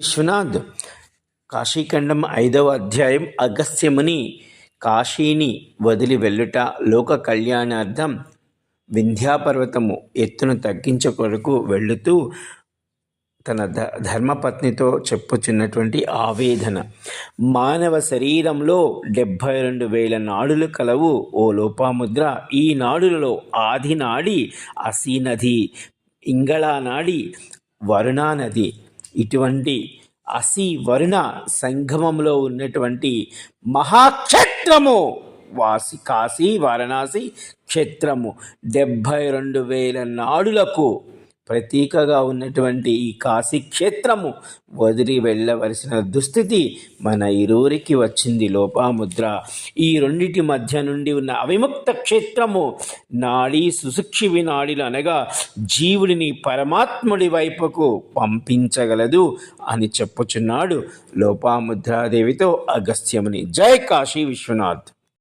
విశ్వనాథ్. కాశీఖండం ఐదవ అధ్యాయం అగస్త్యముని కాశీని వదిలి వెళ్ళుట లోక కళ్యాణార్థం వింధ్యాపర్వతము ఎత్తును తగ్గించ కొరకు వెళుతూ తన ధ ధర్మపత్నితో చెప్పుచున్నటువంటి ఆవేదన. మానవ శరీరంలో డెబ్భై రెండు వేల నాడులు కలవు. ఓ లోపాముద్ర ఈ నాడులలో ఆది నాడి ఇంగళానాడి వరుణానది. ఇటువంటి అసి వరుణ సంగమంలో ఉన్నటువంటి మహాక్షేత్రము. వాసి కాశీ వారణాసి క్షేత్రము. డెబ్భై రెండు వేల నాడులకు ప్రతీకగా ఉన్నటువంటి ఈ కాశీ క్షేత్రము వదిలి వెళ్ళవలసిన దుస్థితి మన ఇరువురికి వచ్చింది లోపాముద్ర. ఈ రెండిటి మధ్య నుండి ఉన్న అవిముక్త క్షేత్రము నాడీ సుసుక్షివి నాడీలు అనగా జీవుడిని పరమాత్ముడి వైపుకు పంపించగలదు అని చెప్పుచున్నాడు లోపాముద్రాదేవితో అగస్త్యముని. జై కాశీ విశ్వనాథ్.